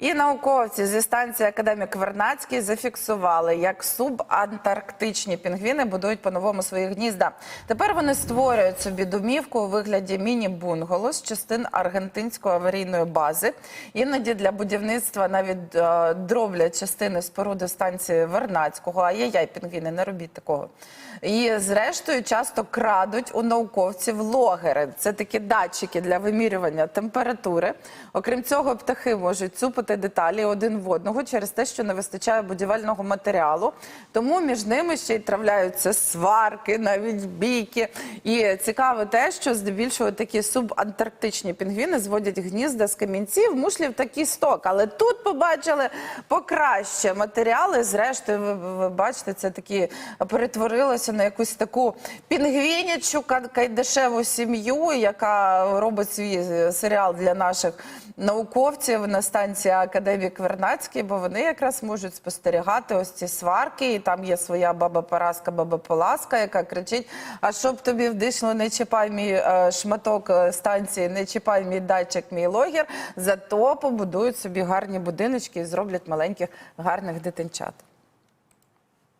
І науковці зі станції Академік Вернацький зафіксували, як субантарктичні пінгвіни будують по-новому свої гнізда. Тепер вони створюють собі домівку у вигляді міні-бунгало з частин аргентинської аварійної бази. Іноді для будівництва навіть е, дроблять частини споруди станції Вернацького. Ай-яй-яй, пінгвіни, не робіть такого. І зрештою часто крадуть у науковців логери. Це такі датчики для вимірювання температури. Окрім цього, птахи можуть цупити деталі один в одного через те, що не вистачає будівельного матеріалу. Тому між ними ще й травляються сварки, навіть бійки. І цікаво те, що здебільшого такі субантарктичні пінгвіни зводять гнізда з камінців, мушлів та кісток. Але тут побачили покраще матеріали. Зрештою, ви, ви бачите, це такі перетворилося на якусь таку пінгвінічу ка- кайдашеву сім'ю, яка робить свій е, серіал для наших науковців на станції Академік Вернацький, бо вони якраз можуть спостерігати ось ці сварки. І там є своя баба Параска, баба Поласка, яка кричить: А щоб тобі вдишло, не чіпай мій е, шматок е, станції, не чіпай мій датчик, мій логір. Зато побудують собі гарні будиночки і зроблять маленьких гарних дитинчат.